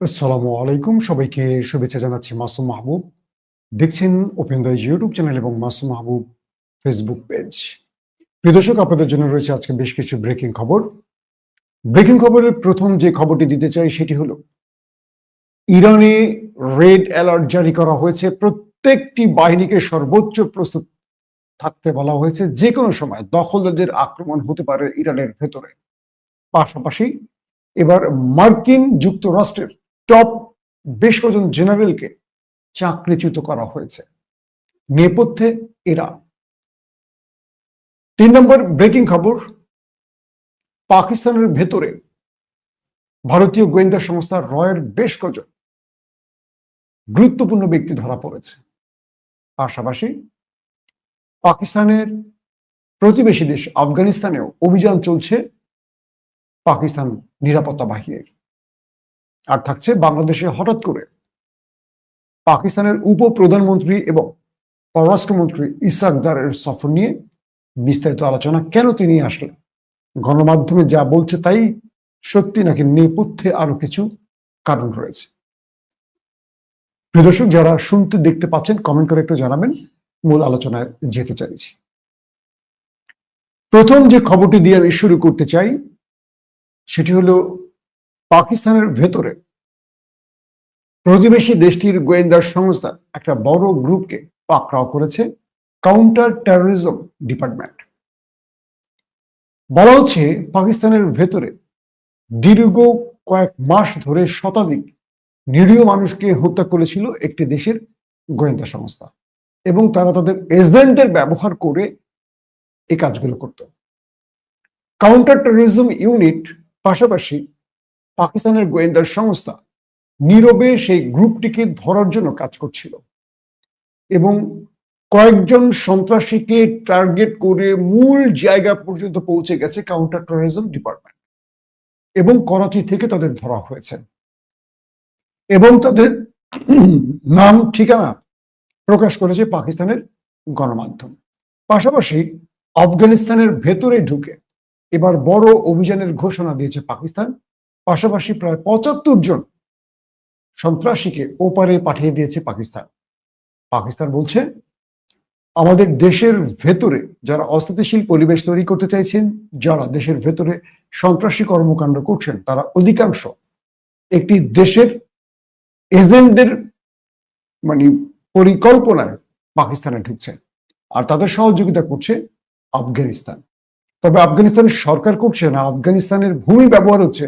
আসসালামু আলাইকুম। সবাইকে শুভেচ্ছা জানাচ্ছি মাসুম মাহবুব। দেখছেন ওপেন দ্য ইউটিউব চ্যানেল এবং মাসুম মাহবুব ফেসবুক পেজ প্রিয় দর্শক, আপনাদের জন্য রয়েছে আজকে বেশ কিছু ব্রেকিং খবর। ব্রেকিং খবরের প্রথম যে খবরটি দিতে চাই সেটি হলো, ইরানে রেড অ্যালার্ট জারি করা হয়েছে। প্রত্যেকটি বাহিনীকে সর্বোচ্চ প্রস্তুত থাকতে বলা হয়েছে। যে কোনো সময় দখলদারদের আক্রমণ হতে পারে ইরানের ভেতরে। পাশাপাশি এবার মার্কিন যুক্তরাষ্ট্রের টপ বেশ কজন জেনারেলকে চাকরিচ্যুত করা হয়েছে। নেপথ্যে এরা তিন নম্বর ব্রেকিং খবর, পাকিস্তানের ভেতরে ভারতীয় গোয়েন্দা সংস্থা রয়ের বেশ কজন গুরুত্বপূর্ণ ব্যক্তি ধরা পড়েছে। পাশাপাশি পাকিস্তানের প্রতিবেশী দেশ আফগানিস্তানেও অভিযান চলছে পাকিস্তান নিরাপত্তা বাহিনীর। আর থাকছে বাংলাদেশে হঠাৎ করে। পাকিস্তানের উপ প্রধানমন্ত্রী এবং পররাষ্ট্রমন্ত্রী ইসাকদারের সফর নিয়ে বিস্তারিত আলোচনা কেন তিনি আসলেন? গণমাধ্যমে যা বলছে তাই সত্যি নাকি নেপথ্যে আরও কিছু কারণ রয়েছে? প্রিয় দর্শক, যারা শুনতে দেখতে পাচ্ছেন কমেন্ট করে একটু জানাবেন। মূল আলোচনায় যেতে চাইছি। প্রথম যে খবরটি দিয়ে আমি শুরু করতে চাই, সেটি হলো পাকিস্তানের ভেতরে প্রতিবেশী দেশটির গোয়েন্দা সংস্থা একটা বড় গ্রুপকে পাকড়াও করেছে কাউন্টার টেরোরিজম ডিপার্টমেন্ট। বলা হচ্ছে পাকিস্তানের ভেতরে দীর্ঘ কয়েক মাস ধরে শতাধিক নিরীহ মানুষকে হত্যা করেছিল একটি দেশের গোয়েন্দা সংস্থা এবং তারা তাদের এজেন্টদের ব্যবহার করে এই কাজগুলো করত। কাউন্টার টেরোরিজম ইউনিট পাশাপাশি পাকিস্তানের গোয়েন্দা সংস্থা নীরবে সেই গ্রুপটিকে ধরার জন্য কাজ করছিল এবং কয়েকজন সন্ত্রাসীকে টার্গেট করে মূল জায়গা পর্যন্ত পৌঁছে গেছে কাউন্টার টেরোরিজম ডিপার্টমেন্ট এবং করাচি থেকে তাদের ধরা হয়েছে। এবং তাদের নাম, ঠিকানা প্রকাশ করেছে পাকিস্তানের গণমাধ্যম। পাশাপাশি আফগানিস্তানের ভেতরে ঢুকে এবার বড় অভিযানের ঘোষণা দিয়েছে পাকিস্তান পাশাপাশি প্রায় পঁচাত্তর জন সন্ত্রাসীকে ওপারে পাঠিয়ে দিয়েছে পাকিস্তান। পাকিস্তান বলছে, আমাদের দেশের ভেতরে যারা অস্থিতিশীল পরিবেশ তৈরি করতে চাইছেন, যারা দেশের ভেতরে সন্ত্রাসী কর্মকাণ্ড করছেন, তারা অধিকাংশ একটি দেশের এজেন্টদের মানে পরিকল্পনায় পাকিস্তানে ঢুকছে আর তাদের সহযোগিতা করছে আফগানিস্তান। তবে আফগানিস্তানের সরকার করছে না, আফগানিস্তানের ভূমি ব্যবহার হচ্ছে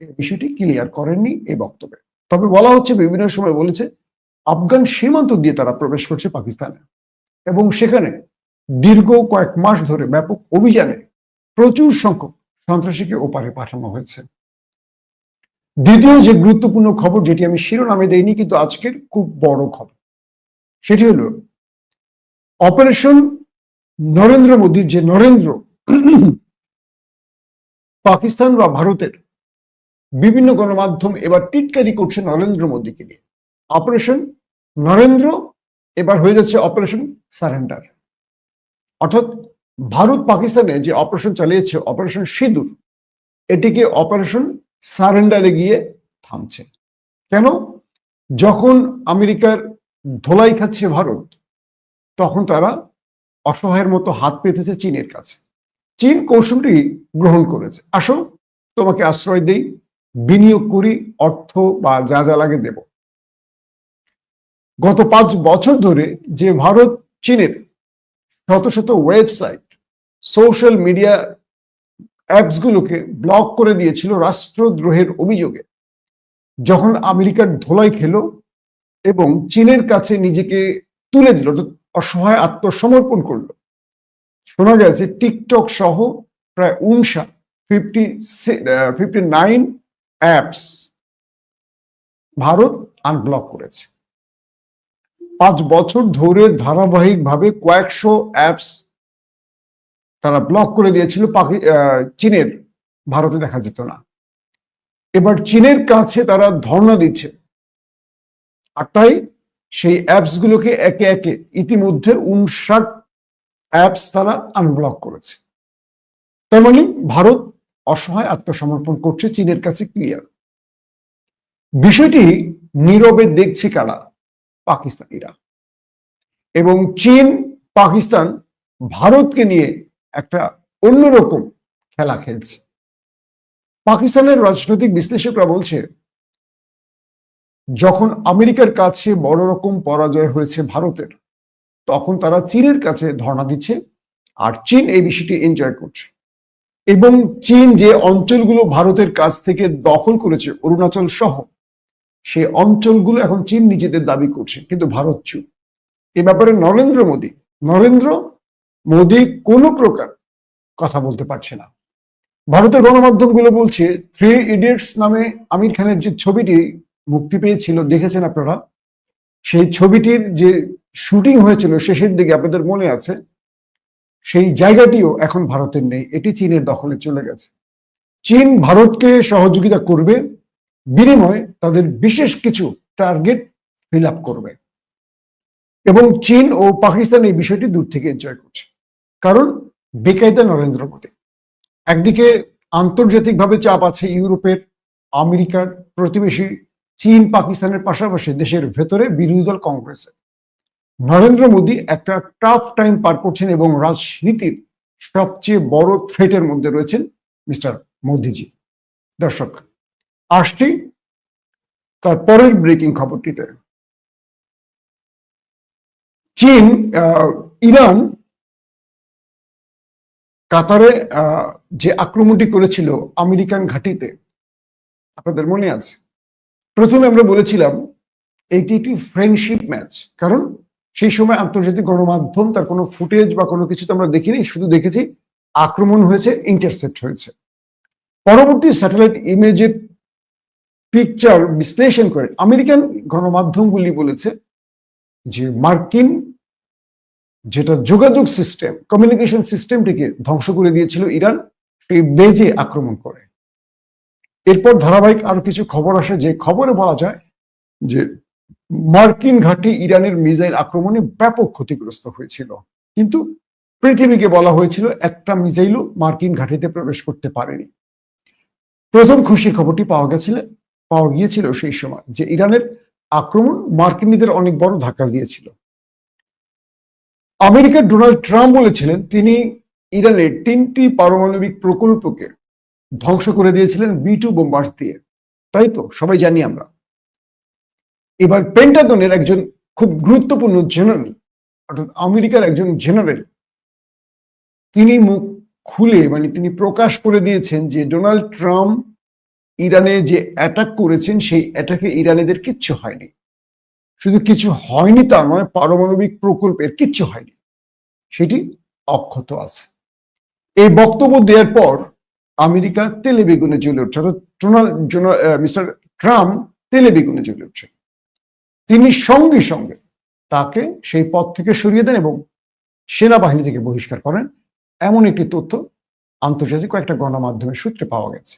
বিষয়টি ক্লিয়ার করেননি এই বক্তব্যে। তবে বলা হচ্ছে, বিভিন্ন সময় বলেছে, আফগান সীমান্ত দিয়ে তারা প্রবেশ করছে পাকিস্তানে এবং সেখানে দীর্ঘ কয়েক মাস ধরে ব্যাপক অভিযানে প্রচুর সংখ্যক সন্ত্রাসীকে ওপারে পাঠানো হয়েছে। দ্বিতীয় যে গুরুত্বপূর্ণ খবর, যেটি আমি শিরোনামে দেইনি, কিন্তু আজকের খুব বড় খবর, সেটি হলো, অপারেশন নরেন্দ্র মোদীর যে নরেন্দ্র, পাকিস্তান বা ভারতের বিভিন্ন গণমাধ্যম এবার টিটকারি করছে নরেন্দ্র মোদীকে নিয়ে। অপারেশন নরেন্দ্র, এবার হয়ে যাচ্ছে অপারেশন সারেন্ডার অর্থাৎ ভারত পাকিস্তানে যে অপারেশন চালিয়েছে অপারেশন সিঁদুর, এটিকে অপারেশন সারেন্ডারে গিয়ে থামছে। কেন? যখন আমেরিকার ধোলাই খাচ্ছে ভারত, তখন তারা অসহায়ের মতো হাত পেতেছে চীনের কাছে। চীন কৌশলটি গ্রহণ করেছে। আসো, তোমাকে আশ্রয় দেই। বিনিয়োগ করি, অর্থ বা যা যা লাগে দেব। গত পাঁচ বছর ধরে যে ভারত, চীনের শত শত ওয়েবসাইট, সোশ্যাল মিডিয়া অ্যাপসগুলোকে ব্লক করে দিয়েছিল রাষ্ট্রদ্রোহের অভিযোগে। যখন আমেরিকার ধোলাই খেলো এবং চীনের কাছে নিজেকে তুলে দিল অসহায় আত্মসমর্পণ করল, শোনা গেছে টিকটক সহ প্রায় উনসা fifty fifty nine apps Bharat unblock করেছে। পাঁচ বছর ধরে ধারাবাহিকভাবে কয়েকশো অ্যাপস তারা ব্লক করে দিয়েছিল, পাকি চীনের, ভারতে দেখা যেত না। এবার চীনের কাছে তারা ধর্ণা দিচ্ছে। আর তাই সেই অ্যাপসগুলোকে একে একে ইতিমধ্যে উনষাট অ্যাপস তারা আনব্লক করেছে। তার মানে ভারত অসহায় আত্মসমর্পণ করছে চীনের কাছে ক্লিয়ার। বিষয়টি নীরবে দেখছে কারা? পাকিস্তানিরা। এবং চীন, পাকিস্তান ভারতকে নিয়ে একটা অন্যরকম খেলা খেলছে। পাকিস্তানের রাজনৈতিক বিশ্লেষকরা বলছে, যখন আমেরিকার কাছে বড় রকম পরাজয় হয়েছে ভারতের, তখন তারা চীনের কাছে ধর্ণা দিচ্ছে, আর চীন এই বিষয়টি এনজয় করছে। এবং চীন যে অঞ্চলগুলো ভারতের কাছ থেকে দখল করেছে, অরুণাচল সহ সেই অঞ্চলগুলো এখন চীন নিজেদের দাবি করছে, কিন্তু ভারত চুপ। এ ব্যাপারে নরেন্দ্র মোদী নরেন্দ্র মোদী কোনো প্রকার কথা বলতে পারছে না। ভারতের গণমাধ্যমগুলো বলছে থ্রি ইডিয়টস নামে আমির খানের যে ছবিটি মুক্তি পেয়েছিল, দেখেছেন আপনারা? সেই ছবিটির যে শুটিং হয়েছিল, শেষের দিকে আপনাদের মনে আছে? সেই জায়গাটিও এখন ভারতের নেই, এটি চীনের দখলে চলে গেছে। চীন ভারতকে সহযোগিতা করবে, বিনিময়ে তাদের বিশেষ কিছু টার্গেট ফিল করবে। এবং চীন ও পাকিস্তান এই বিষয়টি দূর থেকে এনজয় করছে। কারণ বেকায়দা নরেন্দ্র মোদী। একদিকে আন্তর্জাতিকভাবে চাপ আছে ইউরোপের, আমেরিকার প্রতিবেশী চীন পাকিস্তানের পাশাপাশি দেশের ভেতরে বিরোধী দল কংগ্রেসে নরেন্দ্র মোদী একটা টাফ টাইম পার করছেন এবং রাজনীতির সবচেয়ে বড় থ্রেটের মধ্যে রয়েছেন মিস্টার মোদিজি। দর্শক, আসছি তার পরের ব্রেকিং খবরটিতে। চীন ইরান কাতারে যে আক্রমণটি করেছিল আমেরিকান ঘাঁটিতে, আপনাদের মনে আছে? প্রথমে আমরা বলেছিলাম, এটি একটি ফ্রেন্ডশিপ ম্যাচ কারণ সেই সময় আন্তর্জাতিক গণমাধ্যম তার কোনো ফুটেজ বা কোনো কিছু তো আমরা দেখিনি, শুধু দেখেছি আক্রমণ হয়েছে ইন্টারসেপ্ট হয়েছে। পরবর্তী স্যাটেলাইট ইমেজের পিকচার বিশ্লেষণ করে আমেরিকান গণমাধ্যমগুলি বলেছে যে মার্কিন যেটা যোগাযোগ সিস্টেম কমিউনিকেশন সিস্টেমটিকে ধ্বংস করে দিয়েছিল ইরান, সেই বেজে আক্রমণ করে। এরপর ধারাবাহিক আরও কিছু খবর আসে, যে খবরে বলা যায় যে মার্কিন ঘাঁটি ইরানের মিসাইল আক্রমণে ব্যাপক ক্ষতিগ্রস্ত হয়েছিল। কিন্তু পৃথিবীকে বলা হয়েছিল একটা মিসাইলও মার্কিন ঘাঁটিতে প্রবেশ করতে পারেনি। প্রথম খুশি খবরটি পাওয়া গেছিল পাওয়া গিয়েছিল সেই সময় যে ইরানের আক্রমণ মার্কিনীদের অনেক বড় ধাক্কা দিয়েছিল। আমেরিকার ডোনাল্ড ট্রাম্প বলেছিলেন, তিনি ইরানের তিনটি পারমাণবিক প্রকল্পকে ধ্বংস করে দিয়েছিলেন বি টু বোম্বার্স দিয়ে। তাই তো? সবাই জানি আমরা। এবার পেন্টাগনের একজন খুব গুরুত্বপূর্ণ জেনারেল অর্থাৎ আমেরিকার একজন জেনারেল তিনি মুখ খুলে মানে তিনি প্রকাশ করে দিয়েছেন যে ডোনাল্ড ট্রাম্প ইরানে যে অ্যাটাক করেছেন, সেই অ্যাটাকে ইরানিদের কিচ্ছু হয়নি। শুধু কিছু হয়নি তা নয়, পারমাণবিক প্রকল্পের কিচ্ছু হয়নি। সেটি অক্ষত আছে। এই বক্তব্য দেওয়ার পর আমেরিকা তেলে বেগুনে জ্বলে উঠছে, অর্থাৎ ডোনাল্ড মিস্টার ট্রাম্প তেলে বেগুনে জ্বলে উঠছে। তিনি সঙ্গে সঙ্গে তাকে সেই পদ থেকে সরিয়ে দেন এবং সেনাবাহিনী থেকে বহিষ্কার করেন। এমন একটি তথ্য আন্তর্জাতিক কয়েকটা গণমাধ্যমের সূত্রে পাওয়া গেছে।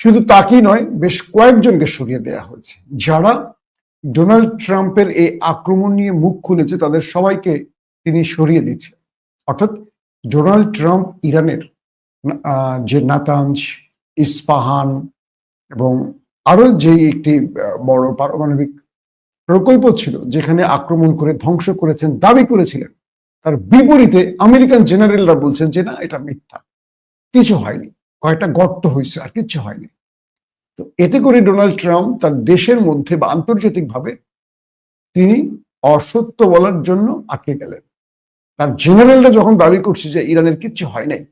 শুধু তাকেই নয়, বেশ কয়েকজনকে সরিয়ে দেওয়া হয়েছে। যারা ডোনাল্ড ট্রাম্পের এই আক্রমণ নিয়ে মুখ খুলেছে, তাদের সবাইকে তিনি সরিয়ে দিচ্ছে অর্থাৎ ডোনাল্ড ট্রাম্প ইরানের যে নাতাঞ্জ, ইস্পাহান এবং আরও যে একটি বড় পারমাণবিক প্রকল্প ছিল যেখানে আক্রমণ করে ধ্বংস করেছেন, দাবি করেছিলেন। তার বিপরীতে আমেরিকান জেনারেলরা বলছেন যে, না, এটা মিথ্যা। কিছু হয়নি। কয়েকটা গর্ত হয়েছে আর কিছু হয়নি। তো এতে করে ডোনাল্ড ট্রাম্প তার দেশের মধ্যে বা আন্তর্জাতিকভাবে তিনি অসত্য বলার জন্য আটকে গেলেন। তার জেনারেলরা যখন দাবি করছে যে, ইরানের কিচ্ছু হয় নাই,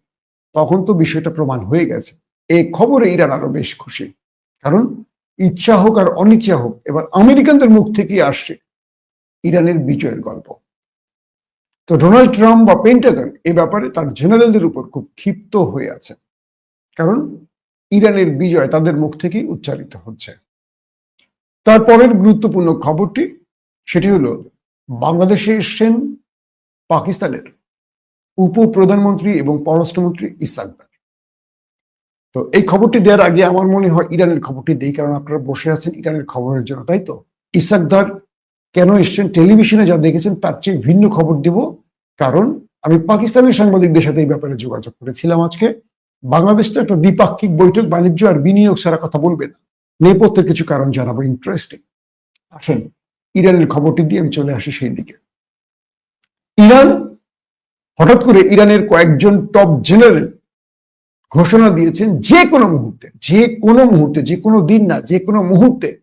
তখন তো বিষয়টা প্রমাণ হয়ে গেছে। এই খবরে ইরান আরও বেশ খুশি। কারণ ইচ্ছা হোক আর অনিচ্ছা হোক, এবার আমেরিকানদের মুখ থেকেই আসছে ইরানের বিজয়ের গল্প। তো ডোনাল্ড ট্রাম্প বা পেন্টাগন এ ব্যাপারে তার জেনারেলদের উপর খুব ক্ষিপ্ত হয়ে আছে। কারণ ইরানের বিজয় তাদের মুখ থেকেই উচ্চারিত হচ্ছে। তারপরের গুরুত্বপূর্ণ খবরটি, সেটি হলো বাংলাদেশে এসছেন পাকিস্তানের উপপ্রধানমন্ত্রী এবং পররাষ্ট্রমন্ত্রী ইসাকদার তো এই খবরটি দেওয়ার আগে আমার মনে হয় ইরানের খবরটি দেই, কারণ আপনারা বসে আছেন ইরানের খবরের জন্য, তাই তো? ইসাকদার কেন এসছেন টেলিভিশনে যা দেখেছেন তার চেয়ে ভিন্ন খবর দিব, কারণ আমি পাকিস্তানের সাংবাদিকদের সাথে এই ব্যাপারে যোগাযোগ করেছিলাম আজকে। বাংলাদেশ তো একটা দ্বিপাক্ষিক বৈঠক, বাণিজ্য আর বিনিয়োগ ছাড়া কথা বলবে না। নেপথ্যের কিছু কারণ জানাব ইন্টারেস্টিং আসেন, ইরানের খবরটি দিয়ে আমি চলে আসি সেই দিকে। ইরান, হঠাৎ করে ইরানের কয়েকজন টপ জেনারেল ঘোষণা দিয়েছেন যে কোনো মুহূর্তে, যে কোনো মুহূর্তে, যে কোনো দিন না, যে কোনো মুহূর্তে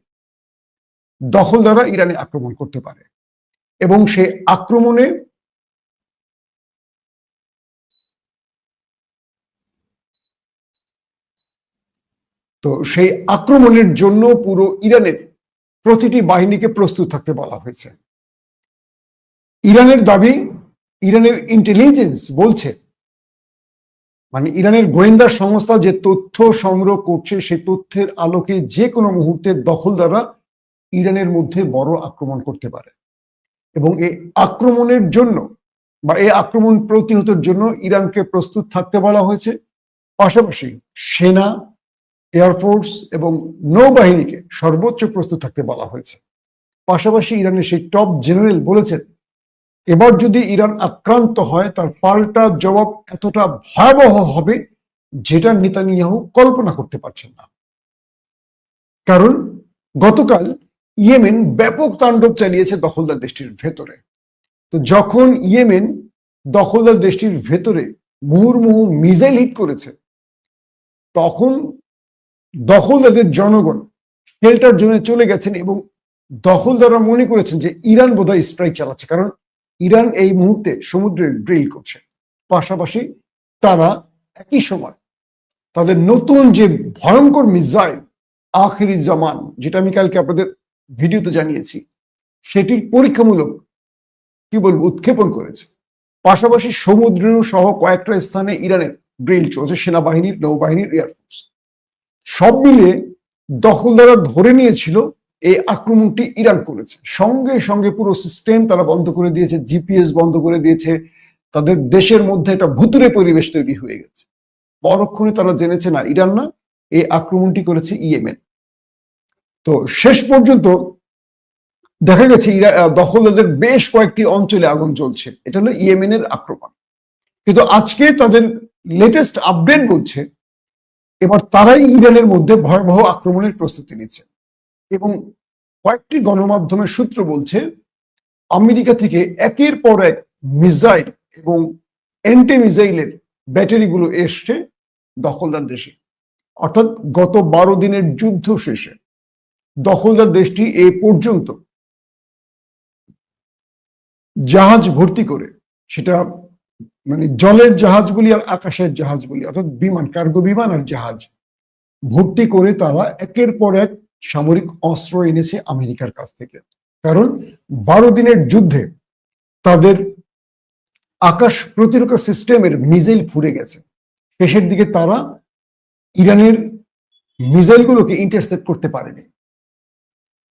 দখলদাররা ইরানে আক্রমণ করতে পারে। এবং সে আক্রমণে তো সেই আক্রমণের জন্য পুরো ইরানের প্রতিটি বাহিনীকে প্রস্তুত থাকতে বলা হয়েছে। ইরানের দাবি, ইরানের ইন্টেলিজেন্স বলছে মানে ইরানের গোয়েন্দা সংস্থা যে তথ্য সংগ্রহ করছে, সেই তথ্যের আলোকে যে কোনো মুহূর্তে দখলদাররা ইরানের মধ্যে বড় আক্রমণ করতে পারে। এবং এই আক্রমণের জন্য বা এই আক্রমণ প্রতিহতের জন্য ইরানকে প্রস্তুত থাকতে বলা হয়েছে। পাশাপাশি সেনা এয়ারফোর্স এবং নৌবাহিনীকে সর্বোচ্চ প্রস্তুত থাকতে বলা হয়েছে। পাশাপাশি ইরানের সেই টপ জেনারেল বলেছেন এবার যদি ইরান আক্রান্ত হয়, তার পাল্টা জবাব এতটা ভয়াবহ হবে যেটা নেতানিয়াহু কল্পনা করতে পারছেন না। কারণ গতকাল ইয়েমেন ব্যাপক তাণ্ডব চালিয়েছে দখলদার দেশটির ভেতরে। তো যখন ইয়েমেন দখলদার দেশটির ভেতরে মুহুর্মুহু মিজাইল হিট করেছে, তখন দখলদারদের জনগণ শেল্টার জোনে চলে গেছেন এবং দখলদাররা মনে করেছেন যে ইরান বোধহয় স্ট্রাইক চালাচ্ছে। কারণ ইরান এই মুহূর্তে সমুদ্রে ড্রিল করছে। পাশাপাশি তারা একই সময় তাদের নতুন যে ভয়ঙ্কর মিসাইল আখিরি জামান, যেটা আমি কালকে আপনাদের ভিডিওতে জানিয়েছি, সেটির পরীক্ষামূলক, কি বলব, উৎক্ষেপণ করেছে। পাশাপাশি সমুদ্র সহ কয়েকটা স্থানে ইরানের ড্রিল চলছে, সেনাবাহিনীর, নৌবাহিনীর এয়ারফোর্স সব মিলিয়ে দখলদারা ধরে নিয়েছিল এই আক্রমণটি ইরান করেছে। সঙ্গে সঙ্গে পুরো সিস্টেম তারা বন্ধ করে দিয়েছে জিপিএস বন্ধ করে দিয়েছে। তাদের দেশের মধ্যে একটা ভুতুরে পরিবেশ তৈরি হয়ে গেছে। পরক্ষণে তারা জেনেছে, না, ইরান না, এই আক্রমণটি করেছে ইয়েমেন। তো শেষ পর্যন্ত দেখা গেছে, ইরা দখলদারদের বেশ কয়েকটি অঞ্চলে আগুন চলছে এটা হলো ইয়েমেনের আক্রমণ। কিন্তু আজকে তাদের লেটেস্ট আপডেট বলছে, এবার তারাই ইরানের মধ্যে ভয়াবহ আক্রমণের প্রস্তুতি নিচ্ছে। এবং কয়েকটি গণমাধ্যমের সূত্র বলছে, আমেরিকা থেকে একের পর এক মিসাইল এবং অ্যান্টি মিসাইলের ব্যাটারিগুলো এসছে দখলদার দেশে। অর্থাৎ গত বারো দিনের যুদ্ধ শেষে দখলদার দেশটি এ পর্যন্ত জাহাজ ভর্তি করে, সেটা মানে জলের জাহাজ বলি আর আকাশের জাহাজ বলি, অর্থাৎ বিমান, কার্গো বিমান আর জাহাজ ভর্তি করে তারা একের পর এক সামরিক অস্ত্র এনেছে আমেরিকার কাছ থেকে। কারণ বারো দিনের যুদ্ধে তাদের আকাশ প্রতিরক্ষা সিস্টেমের মিসাইল ফুরে গেছে। শেষের দিকে তারা ইরানের মিসাইলগুলোকে ইন্টারসেপ্ট করতে পারেনি।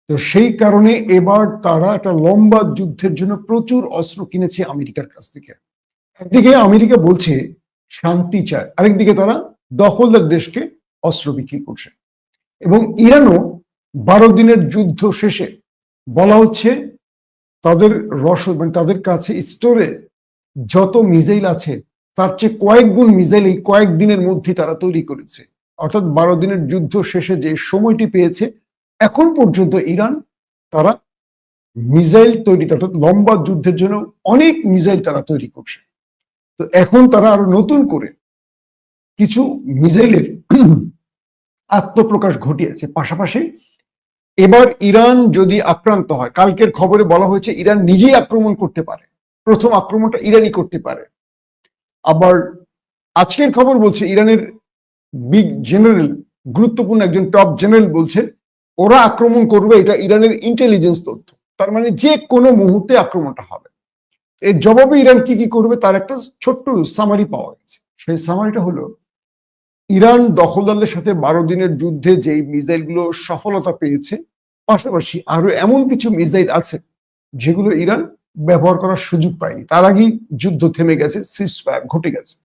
তো সেই কারণে এবার তারা একটা লম্বা যুদ্ধের জন্য প্রচুর অস্ত্র কিনেছে আমেরিকার কাছ থেকে। একদিকে আমেরিকা বলছে, শান্তি চায়। আরেকদিকে তারা দখলদার দেশকে অস্ত্র বিক্রি করছে। এবং ইরানও বারো দিনের যুদ্ধ শেষে বলা হচ্ছে তাদের রসদ মানে তাদের কাছে স্টোরে যত মিজাইল আছে, তার চেয়ে কয়েক গুণ মিসাইল এই কয়েক দিনের মধ্যে তারা তৈরি করেছে। অর্থাৎ বারো দিনের যুদ্ধ শেষে যে সময়টি পেয়েছে, এখন পর্যন্ত ইরান তারা মিজাইল তৈরি, অর্থাৎ লম্বা যুদ্ধের জন্য অনেক মিজাইল তারা তৈরি করছে। তো এখন তারা আরও নতুন করে কিছু মিসাইলের আত্মপ্রকাশ ঘটিয়েছে। পাশাপাশি এবার ইরান যদি আক্রান্ত হয়, কালকের খবরে বলা হয়েছে ইরান নিজেই আক্রমণ করতে পারে। প্রথম আক্রমণটা ইরানই করতে পারে। আবার আজকের খবর বলছে, ইরানের বিগ জেনারেল, গুরুত্বপূর্ণ একজন টপ জেনারেল বলছেন ওরা আক্রমণ করবে, এটা ইরানের ইন্টেলিজেন্স তথ্য। তার মানে যে কোনো মুহূর্তে আক্রমণটা হবে। এর জবাবে ইরান কি কি করবে, তার একটা ছোট্ট সামারি পাওয়া গেছে। সেই সামারিটা হলো ইরান দখলদারদের সাথে বারো দিনের যুদ্ধে যেই মিসাইলগুলো সফলতা পেয়েছে, পাশাপাশি আরও এমন কিছু মিসাইল আছে যেগুলো ইরান ব্যবহার করার সুযোগ পায়নি। তার আগেই যুদ্ধ থেমে গেছে সিস ঘটে গেছে।